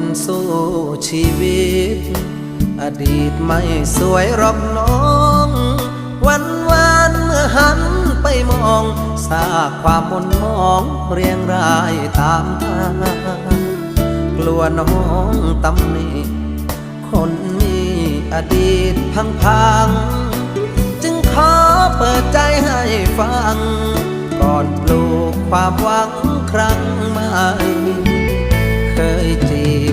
นสู้ชีวิต อดีตไม่สวยหรอกน้อง วันวานเมื่อหันไปมองซาความมนมองเรียงรายตามทางกลัวน้องตำหนิคนมีอดีตพังพังจึงขอเปิดใจให้ฟัง ก่อนปลูกความหวังครั้งใหม่